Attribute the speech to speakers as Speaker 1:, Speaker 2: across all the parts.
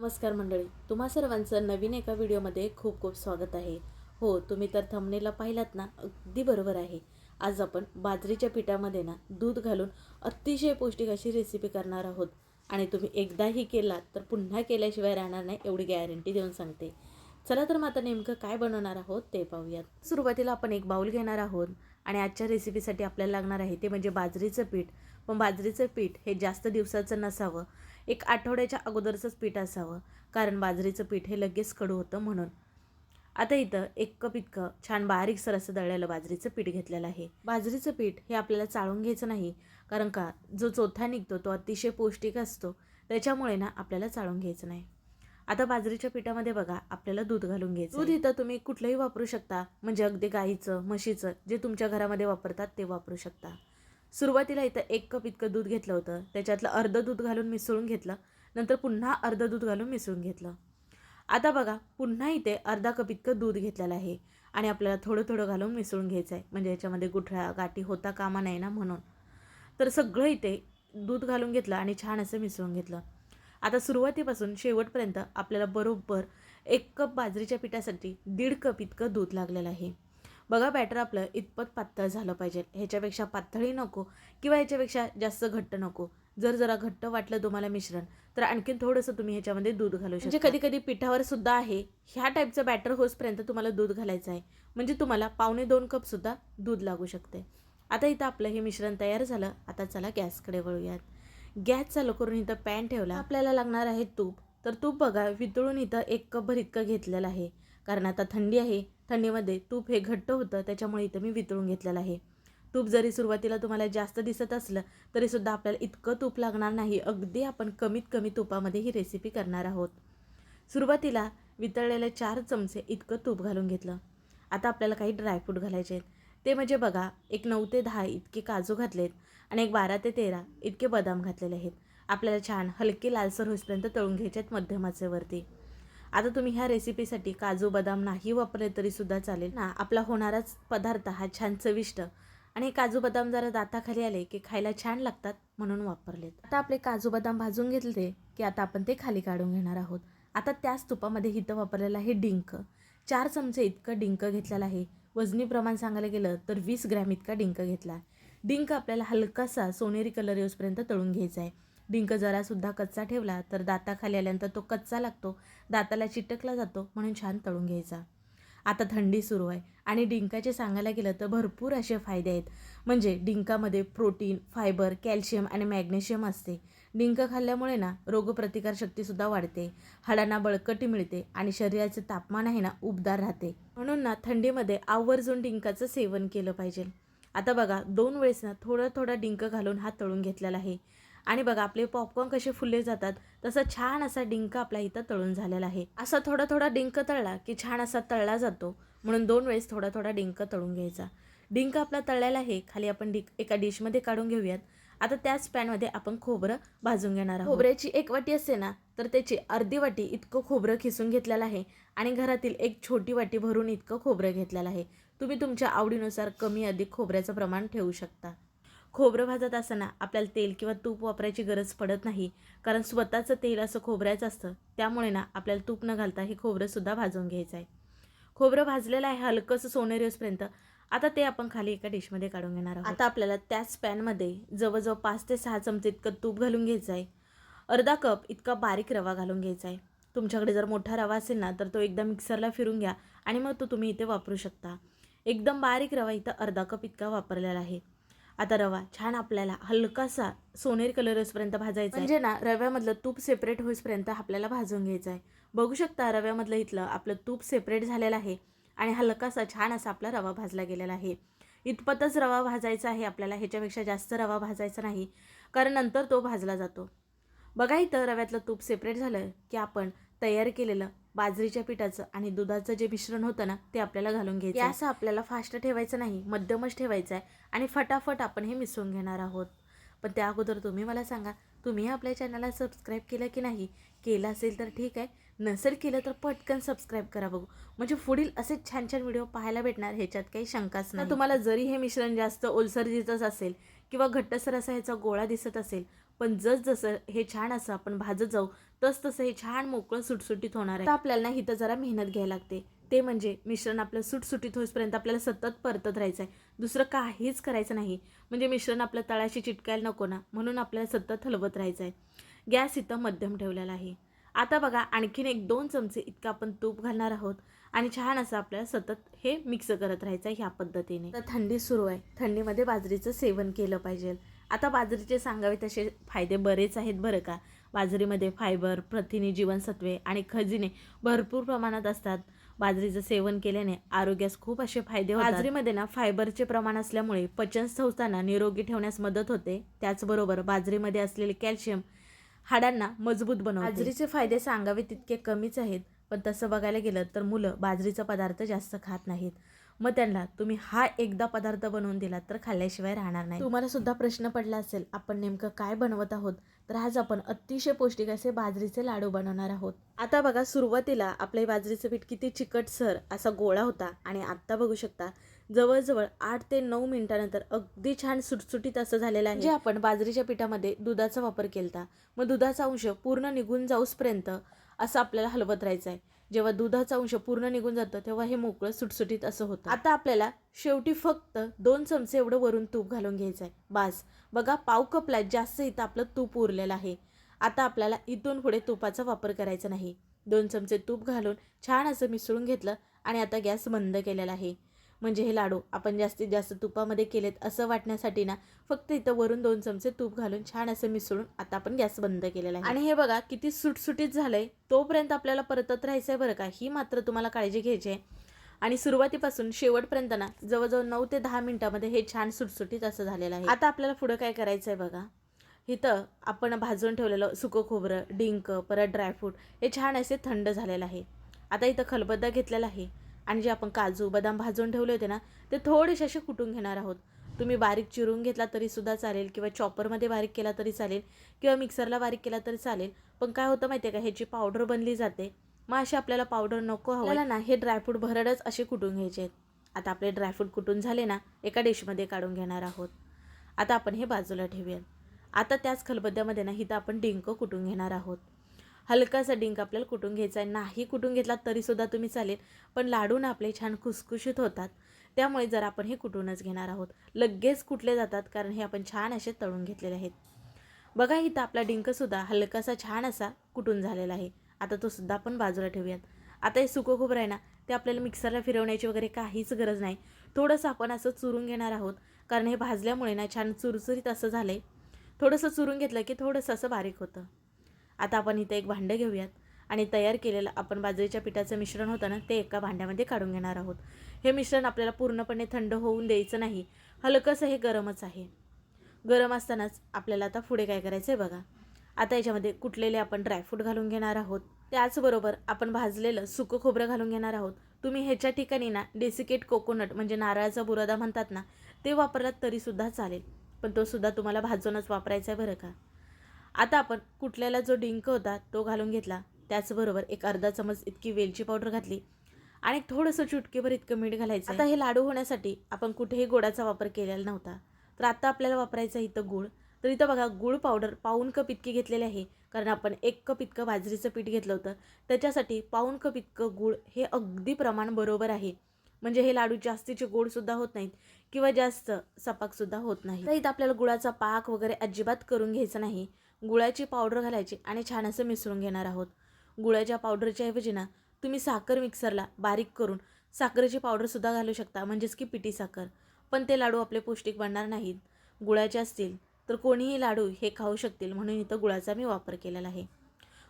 Speaker 1: नमस्कार मंडळी तुम्हा सर्वांचं नवीन एका व्हिडिओमध्ये खूप खूप स्वागत आहे. हो तुम्ही तर थंबनेला पाहिलात ना अगदी बरोबर आहे. आज आपण बाजरीच्या पिठामध्ये ना दूध घालून अतिशय पौष्टिक अशी रेसिपी करणार आहोत. आणि तुम्ही एकदाही केलात तर पुन्हा केल्याशिवाय राहणार नाही एवढी गॅरंटी देऊन सांगते. चला तर मग आता नेमकं काय बनवणार आहोत ते पाहूयात. सुरुवातीला आपण एक बाऊल घेणार आहोत. आणि आजच्या रेसिपीसाठी आपल्याला लागणार आहे ते म्हणजे बाजरीचं पीठ. पण बाजरीचं पीठ हे जास्त दिवसाचं नसावं. एक आठवड्याच्या अगोदरचंच पीठ असावं. कारण बाजरीचं पीठ हे लगेच कडू होतं म्हणून. आता इथं एक कप इतकं छान बारीकसर असं दळलेलं बाजरीचं पीठ घेतलेलं आहे. बाजरीचं पीठ हे आपल्याला चाळून घ्यायचं नाही. कारण का? जो चोथा निघतो तो अतिशय पौष्टिक असतो. त्याच्यामुळे ना आपल्याला चाळून घ्यायचं नाही. आता बाजरीच्या पिठामध्ये बघा आपल्याला दूध घालून घ्यायचं दूध इथं तुम्ही कुठलंही वापरू शकता. म्हणजे अगदी गाईचं म्हशीचं जे तुमच्या घरामध्ये वापरतात ते वापरू शकता. सुरुवातीला इथं एक कप इतकं दूध घेतलं होतं. त्याच्यातलं अर्ध दूध घालून मिसळून घेतलं. नंतर पुन्हा अर्ध दूध घालून मिसळून घेतलं. आता बघा पुन्हा इथे अर्धा कप इतकं दूध घेतलेलं आहे. आणि आपल्याला थोडं थोडं घालून मिसळून घ्यायचं आहे. म्हणजे याच्यामध्ये गुठळ्या गाठी होता कामा नाही ना म्हणून. तर सगळं इथे दूध घालून घेतलं आणि छान असं मिसळून घेतलं. आता सुरुवातीपासून शेवटपर्यंत आपल्याला बरोबर एक कप बाजरीच्या पिठासाठी दीड कप इतकं दूध लागलेलं आहे. बघा बॅटर आपलं. इतपत पातळ झालं पाहिजे. ह्याच्यापेक्षा पातळही नको किंवा ह्याच्यापेक्षा जास्त घट्ट नको. जर जरा घट्ट वाटलं तुम्हाला मिश्रण तर आणखीन थोडंसं तुम्ही ह्याच्यामध्ये दूध घालू शकता म्हणजे कधी कधी पिठावर सुद्धा आहे ह्या टाईपचं बॅटर होसपर्यंत तुम्हाला दूध घालायचं आहे. म्हणजे तुम्हाला पावणे दोन कपसुद्धा दूध लागू शकते. आता इथं आपलं हे मिश्रण तयार झालं. आता चला गॅसकडे वळूयात. गॅस चालू करून इथं पॅन ठेवला. आपल्याला लागणार आहे तूप. तर तूप बघा वितळून इथं एक कपभर इतकं घेतलेलं आहे. कारण आता थंडी आहे. थंडीमध्ये तूप हे घट्ट होतं त्याच्यामुळे इथं मी वितळून घेतलेलं आहे. तूप जरी सुरुवातीला तुम्हाला जास्त दिसत असलं तरीसुद्धा आपल्याला इतकं तूप लागणार नाही. अगदी आपण कमीत कमी तुपामध्ये ही रेसिपी करणार आहोत. सुरुवातीला वितळलेले चार चमचे इतकं तूप घालून घेतलं. आता आपल्याला काही ड्रायफ्रूट घालायचे आहेत. ते म्हणजे बघा एक नऊ ते दहा इतके काजू घातलेत आणि एक बारा ते तेरा इतके बदाम घातलेले आहेत. आपल्याला छान हलके लालसर होईपर्यंत तळून घ्यायचे आहेत मध्यमाचेवरती आता तुम्ही ह्या रेसिपीसाठी काजू बदाम नाही वापरले तरीसुद्धा चालेल. ना आपला होणाराच पदार्थ हा छान चविष्ट. आणि काजू बदाम जरा दाताखाली आले की खायला छान लागतात म्हणून वापरलेत. आता आपले काजू बदाम भाजून घेतले की आता आपण ते खाली काढून घेणार आहोत. आता त्याच तुपामध्ये हिथं वापरलेलं आहे डिंक. चार चमचे इतकं डिंक घेतलेलं आहे. वजनी प्रमाण सांगायला गेलं तर वीस ग्रॅम इतका डिंक घेतला. डिंक आपल्याला हलकासा सोनेरी कलर येऊसपर्यंत तळून घ्यायचा आहे. डिंक जरासुद्धा कच्चा ठेवला तर दाताखाली आल्यानंतर तो कच्चा लागतो. दाताला चिटकला जातो म्हणून छान तळून घ्यायचा. आता थंडी सुरू आहे आणि डिंकाचे सांगायला गेलं तर भरपूर असे फायदे आहेत. म्हणजे डिंकामध्ये प्रोटीन फायबर कॅल्शियम आणि मॅग्नेशियम असते. डिंक खाल्ल्यामुळे ना रोगप्रतिकारशक्तीसुद्धा वाढते. हाडांना बळकटी मिळते आणि शरीराचे तापमान आहे ना उबदार राहते. म्हणून ना थंडीमध्ये आवर्जून डिंकाचं सेवन केलं पाहिजे. आता बघा दोन वेळेस ना थोडं थोडं डिंक घालून हा तळून घेतलेला आहे. आणि बघा आपले पॉपकॉर्न कसे फुलले जातात. तसं छान असा डिंक आपल्या इथं तळून झालेला आहे. असा थोडा थोडा डिंक तळला की छान असा तळला जातो. म्हणून दोन वेळेस थोडा थोडा डिंक तळून घ्यायचा. डिंक आपला तळलेला आहे. खाली आपण डिक एका डिशमध्ये काढून घेऊयात. आता त्याच पॅनमध्ये आपण खोबरं भाजून घेणार आहोत. खोबऱ्याची एक वाटी असते ना तर त्याची अर्धी वाटी इतकं खोबरं खिसून घेतलेलं आहे आणि घरातील एक छोटी वाटी भरून इतकं खोबरं घेतलेलं आहे. तुम्ही तुमच्या आवडीनुसार कमी अधिक खोबऱ्याचं प्रमाण ठेवू शकता. खोबरं भाजत असताना आपल्याला तेल किंवा तूप वापरायची गरज पडत नाही. कारण स्वतःचं तेल असं खोबऱ्याचं असतं. त्यामुळे ना आपल्याला तूप न घालता हे खोबरंसुद्धा भाजून घ्यायचं आहे. खोबरं भाजलेलं आहे हलकंसं सोनेरी असपर्यंत आता ते आपण खाली एका डिशमध्ये काढून घेणार आहोत. आता आपल्याला त्याच पॅनमध्ये जवळजवळ पाच ते सहा चमचे इतकं तूप घालून घ्यायचं आहे. अर्धा कप इतका बारीक रवा घालून घ्यायचा आहे. तुमच्याकडे जर मोठा रवा असेल ना तर तो एकदा मिक्सरला फिरून घ्या आणि मग तो तुम्ही इथे वापरू शकता. एकदम बारीक रवा इथं अर्धा कप इतका वापरलेला आहे. आता रवा छान आपल्याला हलकासा सोनेरी कलर होईपर्यंत भाजायचा म्हणजे ना रव्यामधलं तूप सेपरेट होईपर्यंत आपल्याला भाजून घ्यायचं आहे. बघू शकता रव्यामधलं इथलं आपलं तूप सेपरेट झालेलं आहे आणि हलकासा छान असा आपला रवा भाजला गेलेला आहे. इतपतच रवा भाजायचा आहे आपल्याला ह्याच्यापेक्षा जास्त रवा भाजायचा नाही कारण नंतर तो भाजला जातो. बघा इथं रव्यातलं तूप सेपरेट झालं की आपण तयार केलेलं बाजरीच्या पिठाचं आणि दुधाचं जे मिश्रण होतं ना ते आपल्याला घालून घ्यायचं असं आपल्याला फास्ट ठेवायचं नाही मध्यमच ठेवायचं आहे आणि फटाफट आपण हे मिसळून घेणार आहोत. पण त्या अगोदर तुम्ही मला सांगा तुम्ही आपल्या चॅनलला सबस्क्राईब केलं की नाही? केलं असेल तर ठीक आहे. नसेल केलं तर पटकन सबस्क्राईब करा बघू. म्हणजे पुढील असे छान छान व्हिडिओ पाहायला भेटणार ह्याच्यात काही शंकाच नाही. तुम्हाला जरी हे मिश्रण जास्त ओलसर दिसत असेल किंवा घट्टसर असा ह्याचा गोळा दिसत असेल पण जसजसं हे छान असं आपण भाजत जाऊ तसतसं हे छान मोकळं सुटसुटीत होणार आहे. आपल्याला ना इथं जरा मेहनत घ्यायला लागते. ते म्हणजे मिश्रण आपलं सुटसुटीत होईपर्यंत आपल्याला सतत परतत राहायचं आहे दुसरं काहीच करायचं नाही. म्हणजे मिश्रण आपल्या तळाशी चिटकायला नको ना. म्हणून आपल्याला सतत हलवत राहायचं आहे गॅस इथं मध्यम ठेवलेला आहे. आता बघा आणखीन एक दोन चमचे इतकं आपण तूप घालणार आहोत. आणि छान असं आपल्याला सतत हे मिक्स करत राहायचं आहे ह्या पद्धतीने. तर थंडी सुरू आहे. थंडीमध्ये बाजरीचं सेवन केलं पाहिजे. आता बाजरीचे सांगावे तसे फायदे बरेच आहेत बरं का. बाजरीमध्ये फायबर प्रथिने जीवनसत्वे आणि खजिने भरपूर प्रमाणात असतात. बाजरीचं सेवन केल्याने आरोग्यास खूप असे फायदे होतात. बाजरीमध्ये ना फायबरचे प्रमाण असल्यामुळे पचन संस्थांना निरोगी ठेवण्यास मदत होते. त्याचबरोबर बाजरीमध्ये असलेले कॅल्शियम हाडांना मजबूत बनवते. बाजरीचे फायदे सांगावे तितके कमीच आहेत पण तसं बघायला गेलं तर मुलं बाजरीचा पदार्थ जास्त खात नाहीत. मग त्यांना तुम्ही हा एकदा पदार्थ बनवून दिलात तर खाल्ल्याशिवाय राहणार नाही. तुम्हाला सुद्धा प्रश्न पडला असेल आपण नेमकं काय बनवत आहोत? तर आज आपण अतिशय पौष्टिक असे बाजरीचे लाडू बनवणार आहोत. आता बघा सुरुवातीला आपले बाजरीचं पीठ किती चिकटसर असा गोळा होता आणि आत्ता बघू शकता जवळजवळ आठ ते नऊ मिनिटानंतर अगदी छान सुटसुटीत असं झालेलं आहे. जे आपण बाजरीच्या पिठामध्ये दुधाचा वापर केला मग दुधाचा अंश पूर्ण निघून जाऊसपर्यंत असं आपल्याला हलवत राहायचं आहे जेव्हा दुधाचा अंश पूर्ण निघून जातं तेव्हा हे मोकळं सुटसुटीत असं होतं. आता आपल्याला शेवटी फक्त दोन चमचे एवढं वरून तूप घालून घ्यायचं आहे बास. बघा पाव कपला जास्त इथं आपलं तूप उरलेलं आहे. आता आपल्याला इथून पुढे तुपाचा वापर करायचा नाही. दोन चमचे तूप घालून छान असं मिसळून घेतलं आणि आता गॅस बंद केलेला आहे. म्हणजे हे लाडू आपण जास्तीत जास्त तुपामध्ये केलेत असं वाटण्यासाठी ना फक्त इथं वरून दोन चमचे तूप घालून छान असं मिसळून आता आपण गॅस बंद केलेला आहे. आणि हे बघा किती सुटसुटीत झालंय. तोपर्यंत आपल्याला परतत राहायचं आहे बरं का ही मात्र तुम्हाला काळजी घ्यायची आहे. आणि सुरुवातीपासून शेवटपर्यंत ना जवळजवळ नऊ ते दहा मिनिटामध्ये हे छान सुटसुटीत असं झालेलं आहे. आता आपल्याला पुढं काय करायचं आहे बघा. इथं आपण भाजून ठेवलेलं सुकं खोबरं डिंक परत ड्रायफ्रूट हे छान असे थंड झालेलं आहे. आता इथं खलबत्ता घेतलेला आहे. आणि जे आपण काजू बदाम भाजून ठेवले होते ना ते थोडेसे असे कुटून घेणार आहोत. तुम्ही बारीक चिरून घेतला तरीसुद्धा चालेल किंवा चॉपरमध्ये बारीक केला तरी चालेल किंवा मिक्सरला बारीक केला तरी चालेल. पण काय होतं माहिती आहे का ह्याची पावडर बनली जाते. मग अशी आपल्याला पावडर नको हवं. ना हे ड्रायफ्रूट भरडच असे कुटून घ्यायचे आहेत. आता आपले ड्रायफ्रूट कुटून झाले ना एका डिशमध्ये काढून घेणार आहोत. आता आपण हे बाजूला ठेवूयात. आता त्याच खलबद्द्यामध्ये ना इथं आपण डिंक कुटून घेणार आहोत. हलकासा डिंक आपल्याला कुटून घ्यायचा आहे नाही कुटून घेतला तरीसुद्धा तुम्ही चालेल. पण लाडून आपले छान खुसखुशीत होतात. त्यामुळे जर आपण हे कुटूनच घेणार आहोत. लगेच कुटले जातात कारण हे आपण छान असे तळून घेतलेले आहेत. बघा इथं आपला डिंकसुद्धा हलकासा छान असा कुटून झालेला आहे. आता तो सुद्धा आपण बाजूला ठेवूयात. आता हे सुकं खोबरं आहे ना ते आपल्याला मिक्सरला फिरवण्याची वगैरे काहीच गरज नाही. थोडंसं आपण असं चुरून घेणार आहोत. कारण हे भाजल्यामुळे ना छान चुरचुरीत असं झालं आहे थोडंसं चुरून घेतलं की थोडंसं असं बारीक होतं. आता आपण इथं एक भांडं घेऊयात. आणि तयार केलेलं आपण बाजरीच्या पिठाचं मिश्रण होतं ना ते एका भांड्यामध्ये काढून घेणार आहोत. हे मिश्रण आपल्याला पूर्णपणे थंड होऊन द्यायचं नाही. हलकंसं हे गरमच आहे. गरम असतानाच आपल्याला आता पुढे काय करायचं आहे बघा. आता याच्यामध्ये कुटलेले आपण ड्रायफ्रूट घालून घेणार आहोत. त्याचबरोबर आपण भाजलेलं सुकं खोबरं घालून घेणार आहोत. तुम्ही ह्याच्या ठिकाणी ना डेसिकेट कोकोनट म्हणजे नारळाचा बुरादा म्हणतात ना ते वापरलात तरीसुद्धा चालेल. पण तो सुद्धा तुम्हाला भाजूनच वापरायचा आहे बरं का. आता आपण कुठल्याला जो डिंक होता तो घालून घेतला. त्याचबरोबर एक अर्धा चमच इतकी वेलची पावडर घातली. आणि थोडंसं चुटकीभर इतकं मीठ घालायचं. आता हे लाडू होण्यासाठी आपण कुठेही गोडाचा वापर केलेला नव्हता. तर आता आपल्याला वापरायचं इथं गुळ. तर इथं बघा गुळ पावडर पाऊन कप इतकी घेतलेली आहे. कारण आपण एक कप इतकं बाजरीचं पीठ घेतलं होतं. त्याच्यासाठी पाऊन कप इतकं गुळ हे अगदी प्रमाण बरोबर आहे. म्हणजे हे लाडू जास्तीचे गोडसुद्धा होत नाहीत. किंवा जास्त सपाकसुद्धा होत नाही. तर इथं आपल्याला गुळाचा पाक वगैरे अजिबात करून घ्यायचं नाही. गुळाची पावडर घालायची आणि छान असं मिसळून घेणार आहोत. गुळाच्या पावडरच्या ऐवजी ना तुम्ही साखर मिक्सरला बारीक करून साखरेची पावडरसुद्धा घालू शकता म्हणजेच की पिटी साखर. पण ते लाडू आपले पौष्टिक बनणार नाहीत. गुळाचे असतील तर कोणीही लाडू हे खाऊ शकतील म्हणून इथं गुळाचा मी वापर केलेला आहे.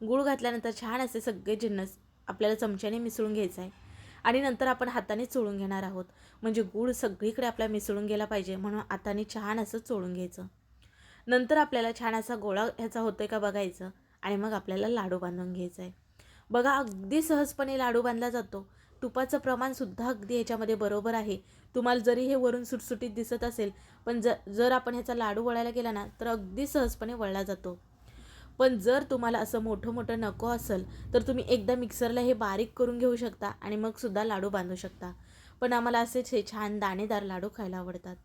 Speaker 1: गुळ घातल्यानंतर छान असे सगळे जिन्नस आपल्याला चमच्याने मिसळून घ्यायचं आहे. आणि नंतर आपण हाताने चोळून घेणार आहोत. म्हणजे गूळ सगळीकडे आपला मिसळून गेला पाहिजे म्हणून हाताने छान असं चोळून घ्यायचं. नंतर आपल्याला छान असा गोळा ह्याचा होतोय का बघायचं? आणि मग आपल्याला लाडू बांधून घ्यायचा आहे बघा अगदी सहजपणे लाडू बांधला जातो. तुपाचं प्रमाणसुद्धा अगदी ह्याच्यामध्ये बरोबर आहे. तुम्हाला जरी हे वरून सुटसुटीत दिसत असेल पण ज जर आपण ह्याचा लाडू वळायला गेला ना तर अगदी सहजपणे वळला जातो. पण जर तुम्हाला असं मोठं मोठं नको असेल तर तुम्ही एकदा मिक्सरला हे बारीक करून घेऊ शकता आणि मग सुद्धा लाडू बांधू शकता. पण आम्हाला असेच हे छान दाणेदार लाडू खायला आवडतात.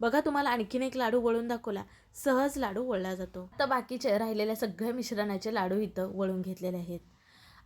Speaker 1: बघा तुम्हाला आणखीन एक लाडू वळून दाखवला. सहज लाडू वळला जातो. आता बाकीचे राहिलेल्या सगळ्या मिश्रणाचे लाडू इथं वळून घेतलेले आहेत.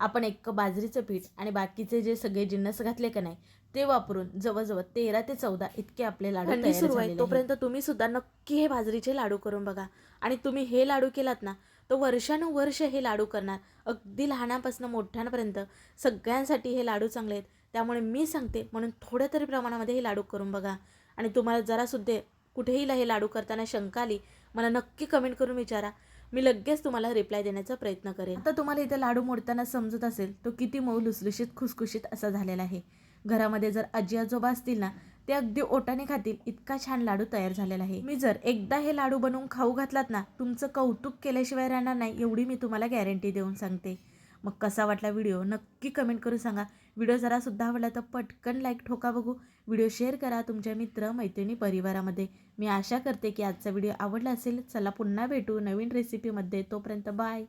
Speaker 1: आपण एक बाजरीचं पीठ आणि बाकीचे जे सगळे जिन्नस घातले का नाही ते वापरून जवळजवळ तेरा ते चौदा इतके आपले लाडू
Speaker 2: सुरू आहे.
Speaker 1: तोपर्यंत तुम्ही सुद्धा नक्की हे बाजरीचे लाडू करून बघा. आणि तुम्ही हे लाडू केलात ना तो वर्षानुवर्ष हे लाडू करणार. अगदी लहानापासून मोठ्यांपर्यंत सगळ्यांसाठी हे लाडू चांगले आहेत. त्यामुळे मी सांगते म्हणून थोड्या तरी प्रमाणामध्ये हे लाडू करून बघा. आणि तुम्हाला जरासुद्धा कुठेही हे लाडू करताना शंका आली मला नक्की कमेंट करून विचारा. मी लगेच तुम्हाला रिप्लाय देण्याचा प्रयत्न करेन. आता तुम्हाला इथे लाडू मोडताना समजत असेल तो किती मऊ लुसलुशीत खुसखुशीत असा झालेला आहे. घरामध्ये जर आजी आजोबा असतील ना ते अगदी ओटाने खातील. इतका छान लाडू तयार झालेला आहे. मी जर एकदा हे लाडू बनवून खाऊ घातलात ना तुमचं कौतुक केल्याशिवाय राहणार नाही एवढी मी तुम्हाला गॅरंटी देऊन सांगते. मग कसा वाटला व्हिडिओ नक्की कमेंट करून सांगा. व्हिडिओ जरा सुद्धा आवडला तर पटकन लाईक ठोका बघू. व्हिडिओ शेअर करा तुमच्या मित्र मैत्रिणी परिवारामध्ये. मी आशा करते की आजचा व्हिडिओ आवडला असेल. चला पुन्हा भेटू नवीन रेसिपीमध्ये तोपर्यंत बाय